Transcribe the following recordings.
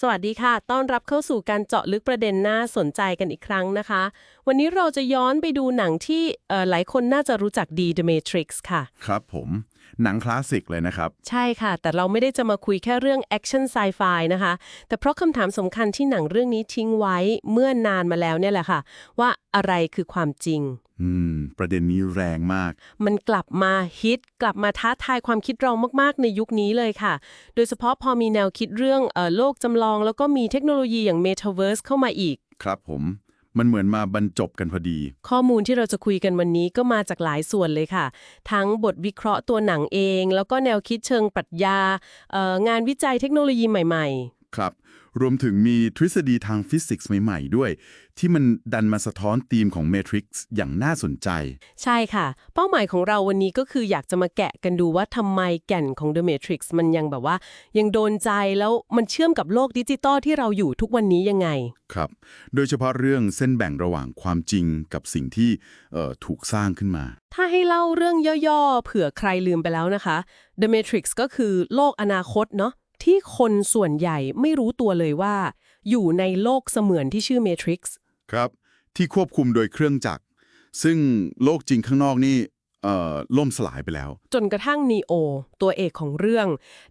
สวัสดีค่ะ ต้อนรับเข้าสู่การเจาะลึกประเด็นน่าสนใจกันอีกครั้งนะคะ วันนี้เราจะย้อนไปดูหนังที่เอ่อหลายคนน่าจะรู้จักดี The Matrix ค่ะ ครับผม หนังคลาสสิกเลยนะครับ ใช่ค่ะ แต่เราไม่ได้จะมาคุยแค่เรื่องแอคชั่นไซไฟนะคะ แต่เพราะคำถามสำคัญที่หนังเรื่องนี้ทิ้งไว้เมื่อนานมาแล้วเนี่ยแหละค่ะ ว่าอะไรคือความจริง อืม ประเด็นนี้แรงมาก มันกลับมาฮิตกลับมาท้าทายความคิดเรามาก ๆ ในยุคนี้เลยค่ะ โดยเฉพาะพอมีแนวคิดเรื่องเออโลกจำลอง แล้วก็มีเทคโนโลยีอย่าง Metaverse เข้ามาอีก ครับผม มันเหมือนมาบรรจบกันพอดี ข้อมูลที่เราจะคุยกันวันนี้ก็มาจากหลายส่วนเลยค่ะ ทั้งบทวิเคราะห์ตัวหนังเอง แล้วก็แนวคิดเชิงปรัชญาเอ่องานวิจัยเทคโนโลยีใหม่ครับ รวมถึงมีทฤษฎีทางฟิสิกส์ใหม่ ๆ ด้วย ที่มันดันมาสะท้อนธีมของ Matrix อย่างน่าสนใจๆใช่ค่ะ เป้าหมายของเราวันนี้ก็คืออยากจะมาแกะกันดูว่าทำไมแก่นของ The Matrix มันยังแบบว่า ยังโดนใจแล้วมันเชื่อมกับโลกดิจิตอลที่เราอยู่ทุกวันนี้ยังไง ครับ โดยเฉพาะเรื่องเส้นแบ่งระหว่างความจริงกับสิ่งที่เอ่อถูกสร้างขึ้นมา ถ้าให้เล่าเรื่องย่อๆเผื่อใครลืมไปแล้วนะคะ The Matrix ก็คือโลกอนาคตเนาะ ที่คนส่วนใหญ่ไม่รู้ตัวเลยว่า อยู่ในโลกเสมือนที่ชื่อ Matrix ครับ ที่ควบคุมโดยเครื่องจักร ซึ่งโลกจริงข้างนอกนี่เอ่อล่มสลายไปแล้ว จนกระทั่งนีโอ ตัวเอกของเรื่อง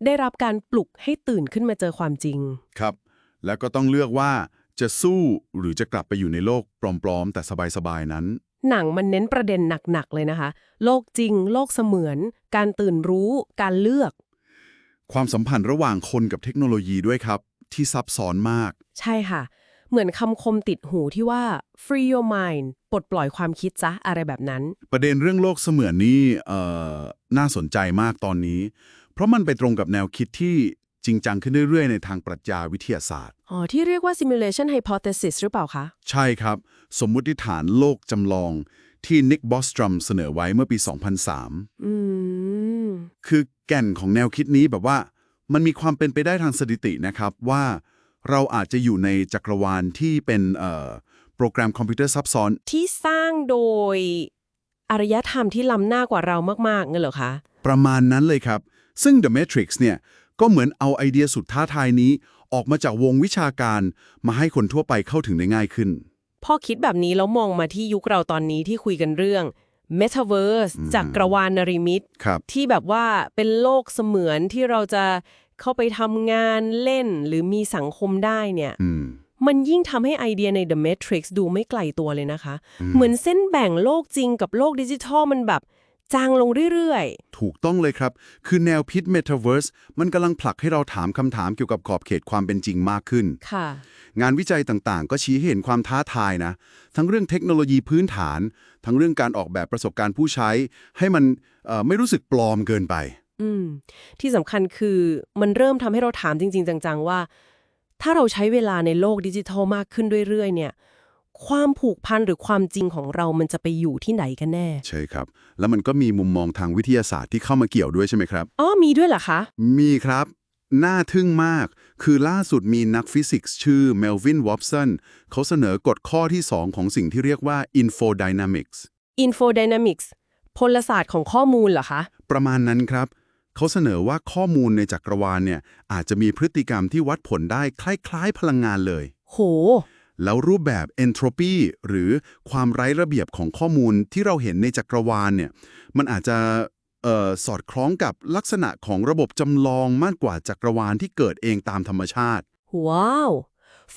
ได้รับการปลุกให้ตื่นขึ้นมาเจอความจริง ครับ แล้วก็ต้องเลือกว่าจะสู้หรือจะกลับไปอยู่ในโลกปลอมๆ แต่สบายๆ นั้น หนังมันเน้นประเด็นหนักๆ เลยนะคะ โลกจริง โลกเสมือน การตื่นรู้ การเลือก ความสัมพันธ์ระหว่างคนกับเทคโนโลยีด้วยครับ ที่ซับซ้อนมาก ใช่ค่ะ เหมือนคำคมติดหูที่ว่า free your mind ปลดปล่อยความคิดซะอะไรแบบนั้น ประเด็นเรื่องโลกเสมือนนี่เอ่อน่าสนใจมากตอนนี้ เพราะมันไปตรงกับแนวคิดที่จริงจังขึ้นเรื่อยๆ ในทางปรัชญาวิทยาศาสตร์ อ๋อ ที่เรียกว่า simulation hypothesis หรือเปล่าคะ ใช่ครับ สมมุติฐานโลกจำลองที่นิกบอสตรัมเสนอไว้เมื่อปี 2003 อืม คือแก่นของแนวคิดนี้แบบว่า มันมีความเป็นไปได้ทางสถิตินะครับว่าเราอาจจะอยู่ในจักรวาลที่เป็นเอ่อโปรแกรมคอมพิวเตอร์ซับซ้อน ที่สร้างโดยอารยธรรมที่ล้ำหน้ากว่าเรามากๆงั้นเหรอคะ ประมาณนั้นเลยครับ ซึ่ง The Matrix เนี่ยก็เหมือนเอาไอเดียสุดท้าทายนี้ ออกมาจากวงวิชาการมาให้คนทั่วไปเข้าถึงได้ง่ายขึ้น พอคิดแบบนี้แล้วมองมาที่ยุคเราตอนนี้ที่คุยกันเรื่อง Metaverse จักรวาลนริมิตครับที่แบบว่าเป็นโลกเสมือนที่เราจะเข้าไปทำงานเล่นหรือมีสังคมได้เนี่ยอืมมันยิ่งทำให้ไอเดียใน The Matrix ดูไม่ไกลตัวเลยนะคะ เหมือนเส้นแบ่งโลกจริงกับโลกดิจิทัลมันแบบ จางลงเรื่อยถูกต้องเลยครับ คือแนวพิษ Metaverse มันกำลังผลักให้เราถามคำถามเกี่ยวกับขอบเขตความเป็นจริงมากขึ้น ๆ ค่ะ งานวิจัยต่างๆ ก็ชี้ให้เห็นความท้าทายนะ ทั้งเรื่องเทคโนโลยีพื้นฐาน ทั้งเรื่องการออกแบบประสบการณ์ผู้ใช้ ให้มันเอ่อไม่รู้สึกปลอมเกินไป อืม ที่สำคัญคือมันเริ่มทำให้เราถามจริง ๆ จัง ๆ ว่า ถ้าเราใช้เวลาในโลกดิจิทัลมากขึ้นเรื่อย ๆ เนี่ย ความผูกพันหรือความจริงของเรามันจะไปอยู่ที่ไหนกันแน่ ใช่ครับ แล้วมันก็มีมุมมองทางวิทยาศาสตร์ที่เข้ามาเกี่ยวด้วยใช่ไหมครับ อ๋อมีด้วยเหรอคะ มีครับ น่าทึ่งมาก คือล่าสุดมีนักฟิสิกส์ชื่อเมลวินวอ b สันเขาเสนอกฎข้อที่ 2 ของสิ่งที่เรียกว่า infodynamics Infodynamics พลศาสตร์ของข้อมูลเหรอคะ ประมาณนั้นครับเขาเสนอว่าข้อมูลในจักรวาลเนี่ยอาจจะมีพฤติกรรมที่วัดผลได้คล้าย ๆ พลังงานเลย โห แล้วรูปแบบ entropy หรือความไร้ระเบียบของข้อมูลที่เราเห็นในจักรวาลเนี่ยมันอาจจะเอ่อสอดคล้องกับลักษณะของระบบจำลองมากกว่าจักรวาลที่เกิดเองตามธรรมชาติ ว้าว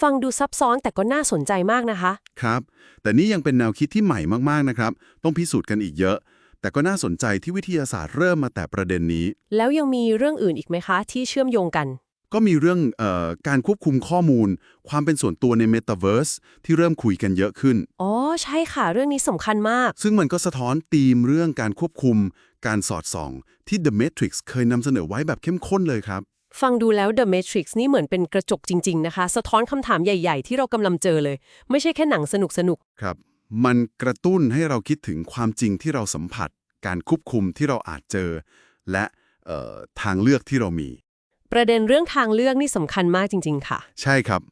ฟังดูซับซ้อนแต่ก็น่าสนใจมากนะคะ ครับ แต่นี่ยังเป็นแนวคิดที่ใหม่มากๆนะครับ ต้องพิสูจน์กันอีกเยอะ แต่ก็น่าสนใจที่วิทยาศาสตร์เริ่มมาแต่ประเด็นนี้ แล้วยังมีเรื่องอื่นอีกไหมคะ ที่เชื่อมโยงกัน ก็มีเรื่องเออการควบคุมข้อมูล ความเป็นส่วนตัวใน Metaverse ที่เริ่มคุยกันเยอะขึ้น อ๋อ ใช่ค่ะ เรื่องนี้สำคัญมาก ซึ่งมันก็สะท้อนธีมเรื่องการควบคุม การสอดส่อง ที่ The Matrix เคยนำเสนอไว้แบบเข้มข้นเลยครับ ฟังดูแล้ว The Matrix นี่เหมือนเป็นกระจกจริง ๆ นะคะ สะท้อนคำถามใหญ่ ๆ ที่เรากำลังเจอเลย ไม่ใช่แค่หนังสนุกครับ มันกระตุ้นให้เราคิดถึงความจริงที่เราสัมผัส การควบคุมที่เราอาจเจอ และเอ่อทางเลือกที่เรามีๆ ประเด็นเรื่องทางเลือกนี่สำคัญมากจริง ๆ ค่ะ ใช่ครับ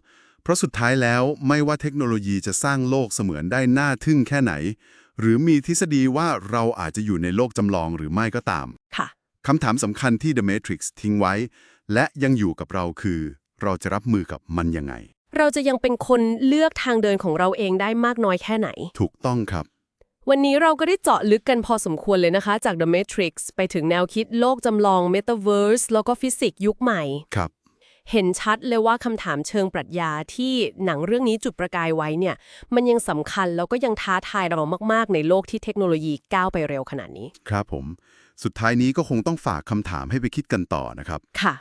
เพราะสุดท้ายแล้วไม่ว่าเทคโนโลยีจะสร้างโลกเสมือนได้น่าทึ่งแค่ไหน หรือมีทฤษฎีว่าเราอาจจะอยู่ในโลกจำลองหรือไม่ก็ตามค่ะคำถามสำคัญที่ The Matrix ทิ้งไว้ และยังอยู่กับเราคือ เราจะรับมือกับมันยังไง เราจะยังเป็นคนเลือกทางเดินของเราเองได้มากน้อยแค่ไหน ถูกต้องครับ วันนี้เราก็ได้เจาะลึกกันพอสมควรเลยนะคะ จาก The Matrix ไปถึงแนวคิดโลกจำลอง Metaverse แล้วก็ฟิสิกส์ยุคใหม่ ครับ เห็นชัดเลยว่าคำถามเชิงปรัชญาที่หนังเรื่องนี้จุดประกายไว้เนี่ย มันยังสำคัญแล้วก็ยังท้าทายเรามาก ๆ ในโลกที่เทคโนโลยีก้าวไปเร็วขนาดนี้ ครับผม สุดท้ายนี้ก็คงต้องฝากคำถามให้ไปคิดกันต่อนะครับ ค่ะ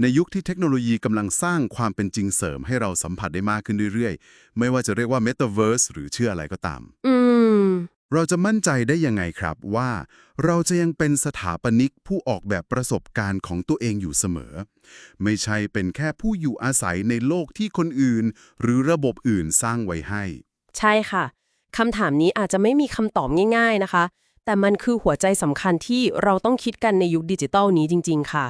ในยุคที่เทคโนโลยีกำลังสร้างความเป็นจริงเสริมให้เราสัมผัสได้มากขึ้นเรื่อยๆ ไม่ว่าจะเรียกว่า Metaverse หรือชื่ออะไรก็ตาม อืม เราจะมั่นใจได้ยังไงครับว่า เราจะยังเป็นสถาปนิกผู้ออกแบบประสบการณ์ของตัวเองอยู่เสมอ ไม่ใช่เป็นแค่ผู้อยู่อาศัยในโลกที่คนอื่น หรือระบบอื่นสร้างไว้ให้ ใช่ค่ะคำถามนี้อาจจะไม่มีคำตอบง่าย ๆนะคะ แต่มันคือหัวใจสำคัญที่เราต้องคิดกันในยุคดิจิตอลนี้จริง ๆ ค่ะ